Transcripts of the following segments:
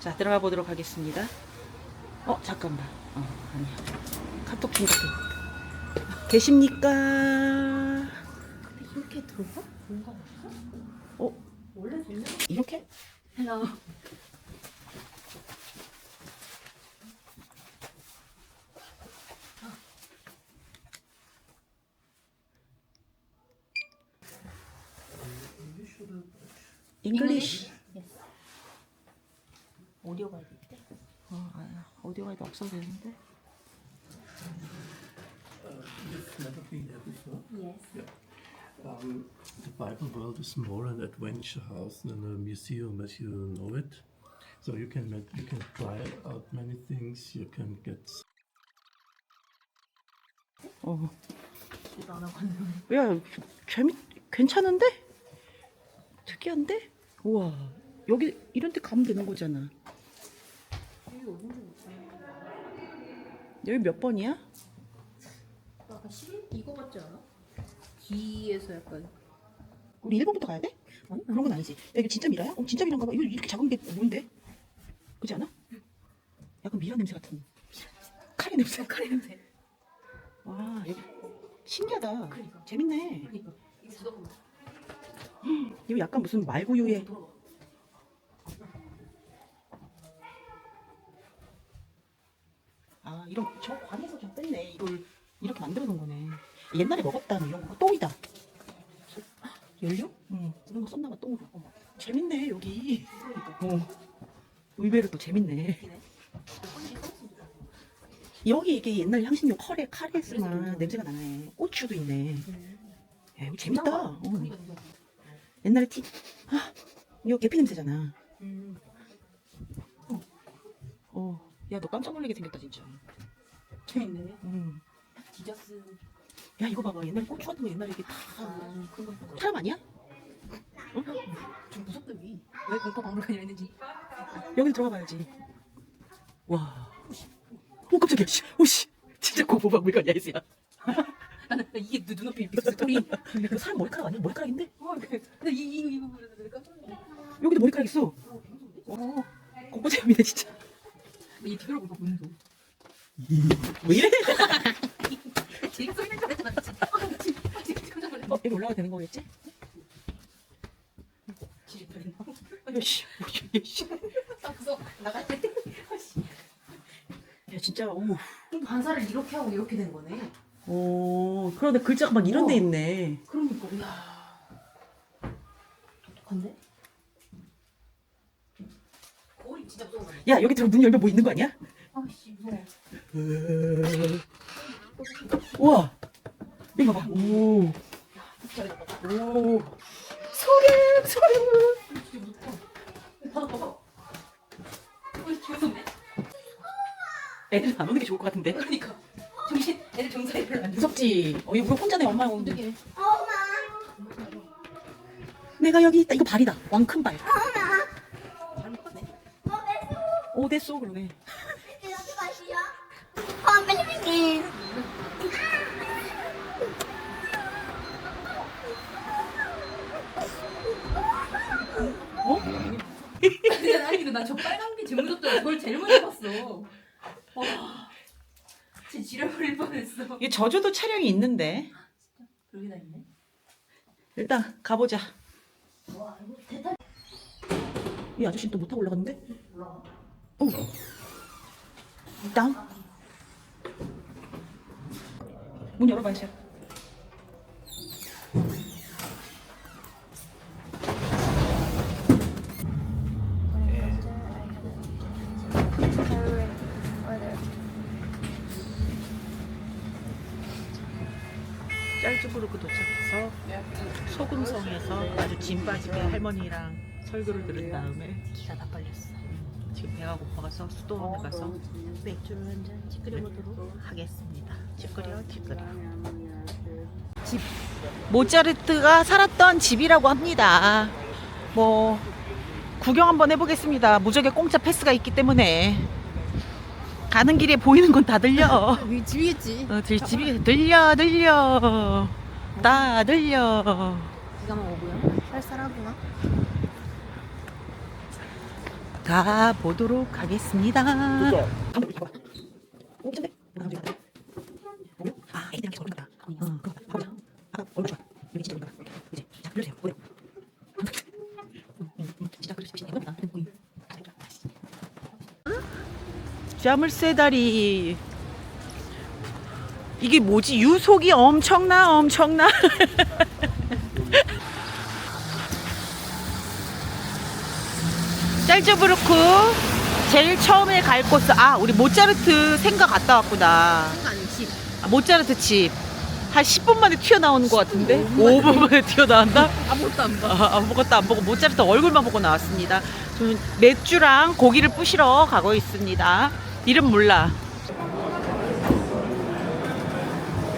자, 들어가 보도록 하겠습니다. 어, 잠깐만. 어, 아니야. 카톡 좀 갖고. 계십니까? 이렇게 들어가? 뭔가 없어? 어, 원래 되는 이렇게? 헬로 잉글리시. 오디오 가이드 있대? 어, 아, 오디오 가이드 없어도 되는데. You've never been there before. Yes. Um, the Bible world is more an adventure house than a museum as you know it. So you can met- you can try out many things. You can get 어. 나나 봤는데. 야, 재밌, 괜찮은데? 특이한데? 우와. 여기, 이런 데 가면 되는 거잖아. 여기 어딘지 모르겠어. 여기 몇 번이야? 아까 11? 이거 같지 않아? 뒤에서 약간 우리 1번부터 가야 돼? 아니, 그런 건 아니지. 야, 이거 진짜 미라야? 어, 진짜 미라인가 봐. 이거 이렇게 작은 게 뭔데? 그렇지 않아? 약간 미라 냄새 같은. 카레 냄새. 카레 냄새. 와, 여기 신기하다. 그러니까. 재밌네. 그러니까 이거 약간 무슨 말구유에 아 이런 저 관에서 좀 뺐네. 이걸 이렇게 만들어 놓은 거네. 옛날에 먹었다 뭐 이런 거 똥이다. 연료? 응. 이런 거 썼나 봐 똥으로. 어머. 재밌네 여기. 그러니까. 어. 의외로 또 재밌네. 여기 이게 옛날 향신료 카레 카레스만 냄새가 나네. 고추도 있네. 야 이거 재밌다. 어. 옛날에 티. 아 이거 계피 냄새잖아. 음. 어. 야 너 깜짝 놀라게 생겼다 진짜. 재밌네. 음. 디저스. 야 이거 봐봐 옛날 고추 같은 거 옛날에 이게 다 아, 그런 거. 사람 아니야? 좀 무섭다 위. 왜 공포 박물관이 있는지. 여기 들어가 봐야지. 와. 오 깜짝이야. 씨. 오 씨. 진짜 고보박물관이야 이수야. 나는 이게 눈- 빅스 스토리. 그 사람 머리카락 아니야? 머리카락인데? 어, 그- 근데 이 이거 이거 보면서 깜짝 놀랐어. 여기도 머리카락 있어. 어. 공포 재미네 진짜. 이 뒤돌아 보고 문도. 왜 이래? 제가 소리 낸줄 알았잖아. 진짜. 아, 진짜. 아, 진짜 깜짝 놀랐어. 어, 여기 올라가도 되는 거겠지? 야 진짜 오. 반사를 이렇게 하고 이렇게 된 거네. 오. 그런데 글자가 막 이런 데 어. 있네. 그러니까. 이야. 독특한데? 거울이 진짜 무서운 거네. 야 여기 들어 문 열면 뭐 있는 거 아니야? 아씨 무서워. 우와. 이거 봐봐. 오. 오. 소름 소름. 진짜 무섭다. 봐봐 봐봐. 어, 무섭네. 애들 안 오는 게 좋을 것 같은데. 그러니까. 정신 애들 정상이 별로 안. 무섭지. 어, 이거 우리 혼자네 엄마 오는데. 어떡해. 내가 여기 있다. 이거 발이다. 왕큰 발. 잘 먹었네. 오 됐어 그러네. 어? 근데 나 이거 나저 빨간 게 제일 무섭더라. 그걸 제일 먼저 봤어. 와. 진짜 지려버릴 뻔했어. 이게 저주도 촬영이 있는데 여기 다 있네. 일단 가보자. 와 이거 대단. 이 아저씨는 또못 타고 올라갔는데? 올라 가. 어. 일단 문 열어봐 이제. 짤주부르크 도착해서 소금성에서 아주 짐 빠지게 할머니랑 설교를 들은 다음에 기가 다 빨렸어. 지금 배가 고파가서 수도원에 가서 맥주를 한잔 찌끄려 보도록 하겠습니다. 찌끄려 찌끄려. 집 모차르트가 살았던 집이라고 합니다. 뭐 구경 한번 해보겠습니다. 무적의 공짜 패스가 있기 때문에 가는 길에 보이는 건 다 들려. 여기 집이겠지. 어, 들, 집이 들려 들려 다 들려. 기가 막 오고요. 쌀쌀하구나. 가 보도록 하겠습니다. 아, 애기들한테 모르는 거다. 응, 그럼 봐보자. 아, 얼굴 좋아. 여기 진짜 모르는 거다. 그지? 자, 눌러주세요. 보여. 진짜 그릇이 진짜 예쁘다. 자물쇠 다리. 이게 뭐지? 유속이 엄청나 엄청나. 짤즈부르크 제일 처음에 갈 곳은 아 우리 모차르트 생가 갔다 왔구나. 아니 집. 아, 모차르트 집. 한 10분 만에 튀어나오는 것 같은데? 5분 만에 튀어나온다? 아무것도 안 봐. 아, 아무것도 안 보고 모차르트 얼굴만 보고 나왔습니다. 저는 맥주랑 고기를 부시러 가고 있습니다. 이름 몰라.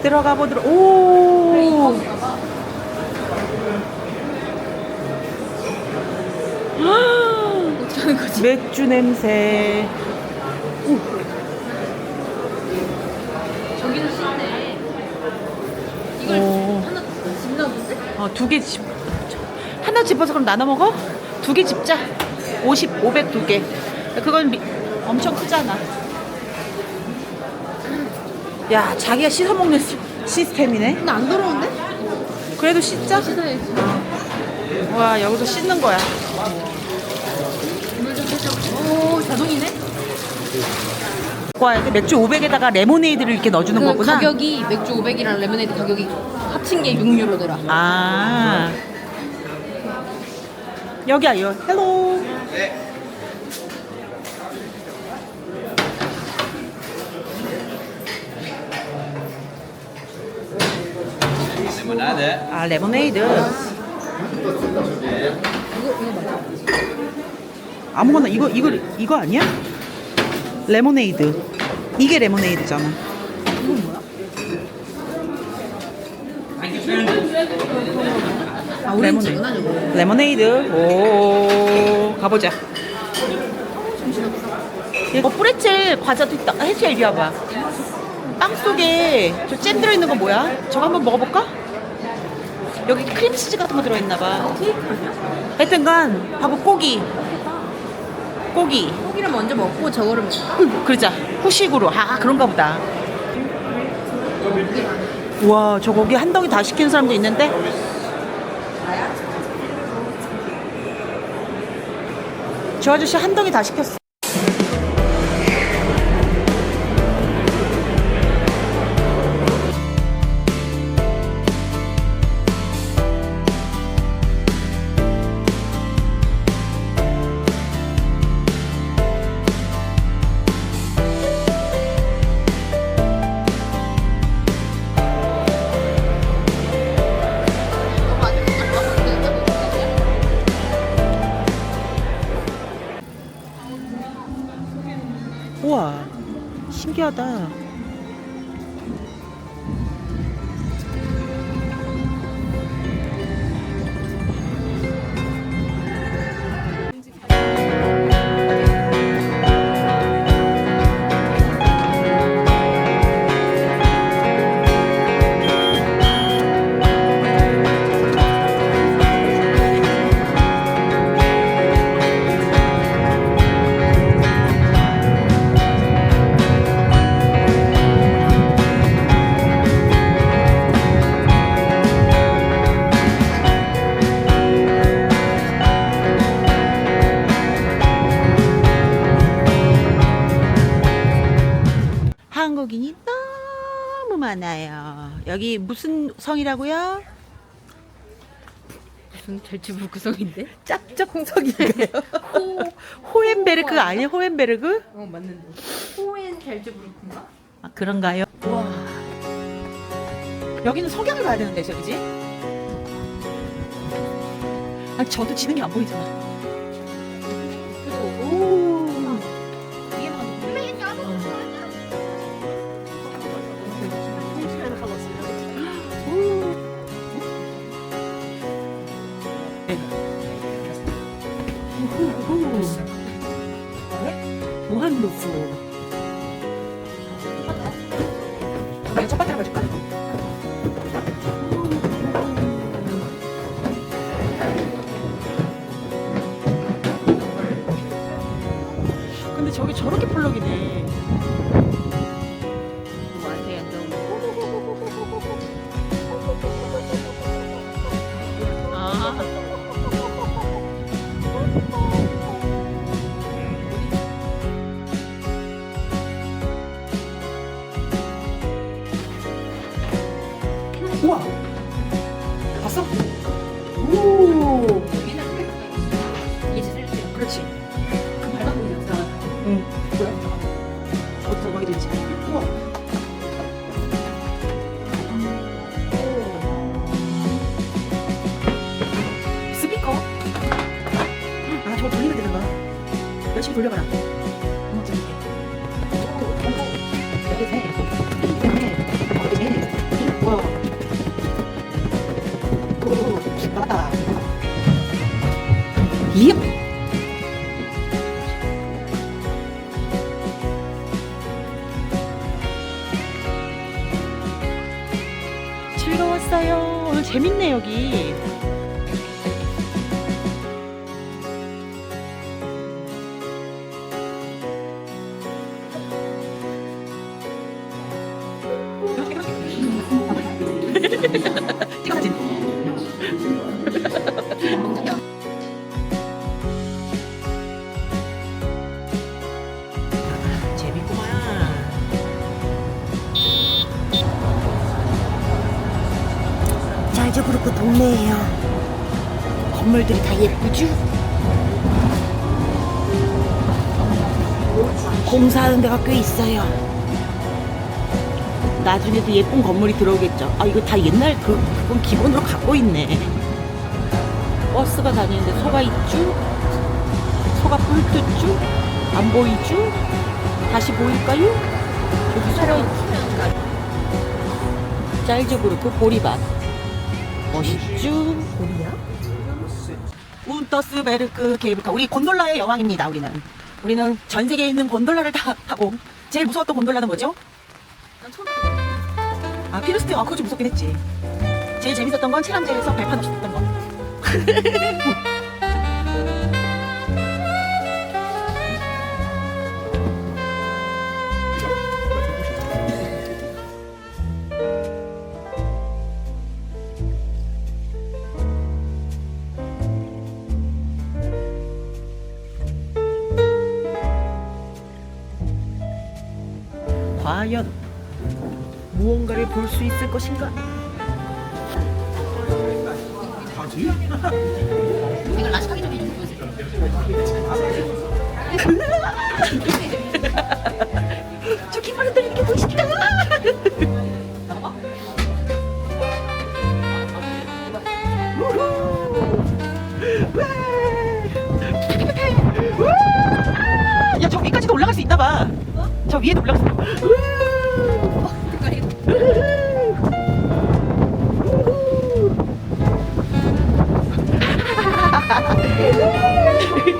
들어가 보도록. 오. 어 하는 거지? 맥주 냄새. 저기는 쉽네. 이걸 오. 하나 집나 본데? 어, 두 개 집. 하나 집어서 그럼 나눠 먹어? 두 개 집자. 50, 500 두 개. 그건 미- 엄청 크잖아. 야, 자기가 씻어 먹는 시, 시스템이네. 근데 안 더러운데? 그래도 씻자. 씻어야지. 와, 여기서 씻는 거야. 자동이네? 와, 맥주 500에다가 레모네이드를 이렇게 넣어주는 그 거구나. 가격이 맥주 500이랑 레모네이드 가격이 합친 게 6유로더라. 아. 여기야, 여. 헬로. Limonade. 아, 레모네이드. 아무거나 이거 이거 이거 아니야? 레모네이드. 이게 레모네이드잖아. 아 레모네이드. 오렌지구나 저거. 레모네이드. 오, 가보자. 이거 프레첼 과자도 있다. 혜수야 이리 와봐. 빵 속에 저 잼 들어있는 거 뭐야? 저거 한번 먹어볼까? 여기 크림치즈 같은 거 들어있나 봐. 케이크 아니야? 하여튼간 봐봐 고기. 고기. 고기를 먼저 먹고 저거를 먹고. 그러자. 후식으로. 아 그런가 보다. 우와 저 고기 한 덩이 다 시키는 사람도 있는데? 저 아저씨 한 덩이 다 시켰어 무슨 성이라고요? 무슨 델치부 구성인데? 짭짭성인가요? 호헨베르크 아니에요 호헨베르크? 어 맞는데. 호엔 델츠부르크인가? 아, 그런가요? 와. 여기는 석양을 봐야 되는 데죠, 그지? 아, 저도 게안 보이잖아. 무 즐거웠어요. 오늘 재밌네 여기. 동네예요. 건물들이 다 예쁘죠? 공사하는 데가 꽤 있어요. 나중에도 예쁜 건물이 들어오겠죠. 아 이거 다 옛날 그 그건 기본으로 갖고 있네. 버스가 다니는데 소가 있죠? 소가 뿔뜯죠? 안 보이죠? 다시 보일까요? 여기 소가 있죠? 짤즈그룹 보리밭 멋있죠? 보리야? 운터스베르크 케이블카 우리 곤돌라의 여왕입니다 우리는 우리는 전 세계에 있는 곤돌라를 다 타고 제일 무서웠던 곤돌라는 뭐죠? 아 피르스트 아 그거 좀 무섭긴 했지 제일 재밌었던 건 체람제에서 발판 없이 탔던 거 이걸 라식하게 좀 해주는 거지. 저 깃발 흔들리는 게 보이십니까? 야, 저 위까지도 올라갈 수 있나 봐. 저 위에도 올라갈 수 있나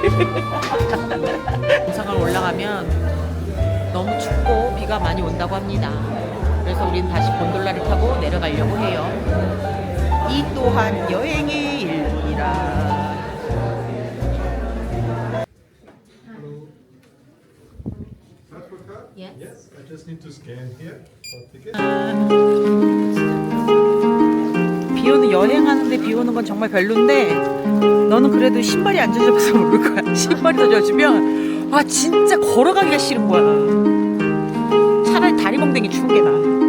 정상을 올라가면 너무 춥고 비가 많이 온다고 합니다. 그래서 우리는 다시 곤돌라를 타고 내려가려고 해요. 이 또한 여행의 일부이라. Yes. Yes, I just need to scan here for ticket. 비 오는 여행하는데 비 오는 건 정말 별론데 너는 그래도 신발이 안 젖어서 모를 거야. 신발이 더 젖으면 아 진짜 걸어가기가 싫은 거야. 차라리 다리 몽댕이 추운 게 나아.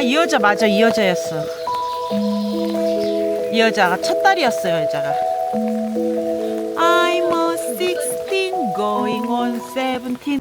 아, 이 여자 맞아. 이 여자였어. 이 여자가 첫 딸이었어요, 여자가. I'm a 16 going on 17.